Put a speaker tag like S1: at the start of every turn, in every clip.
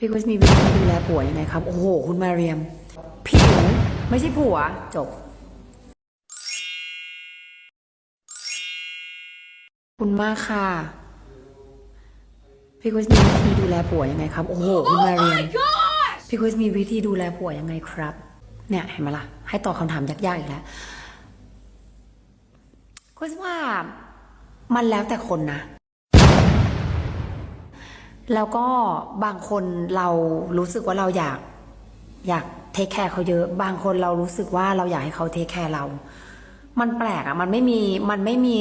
S1: พี่คริสมีวิธีดูแลผัวยังไงครับ โอ้โห คุณมาเรียม ผิว ไม่ใช่ผัว จบ คุณมากค่ะ พี่คริสมีวิธีดูแลผัวยังไงครับ โอ้โห คุณมาเรียม พี่คริสมีวิธีดูแลผัวยังไงครับ เนี่ย เห็นไหมล่ะ ให้ตอบคำถามยากๆอีกแล้วคริสว่ามันแล้วแต่คนนะ แล้วก็บางคนเรารู้สึกว่าเราอยากอยากเทคแคร์เขาเยอะ บางคนเรารู้สึกว่าเราอยากให้เขาเทคแคร์เรา มันแปลกอะมันไม่มีมันไม่มี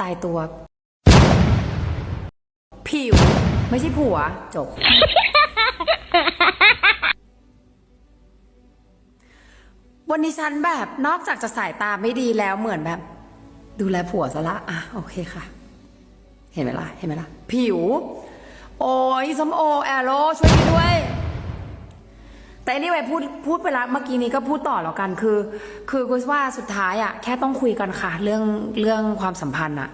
S1: ตายตัว ผิว ไม่ใช่ผัว จบ วันนี้ฉันแบบนอกจากจะสายตาไม่ดีแล้วเหมือนแบบ ดูแลผัวซะละ อะ โอเคค่ะ เห็นไหมล่ะ เห็นไหมล่ะ ผิว โอ้ยส้มโอแอโรช่วยพี่ด้วย แต่นี่ไปพูดพูดไปแล้วเมื่อกี้นี้ก็พูดต่อแล้วกันคือ คือกูว่าสุดท้ายอะแค่ต้องคุยกันค่ะเรื่องเรื่องความสัมพันธ์อะ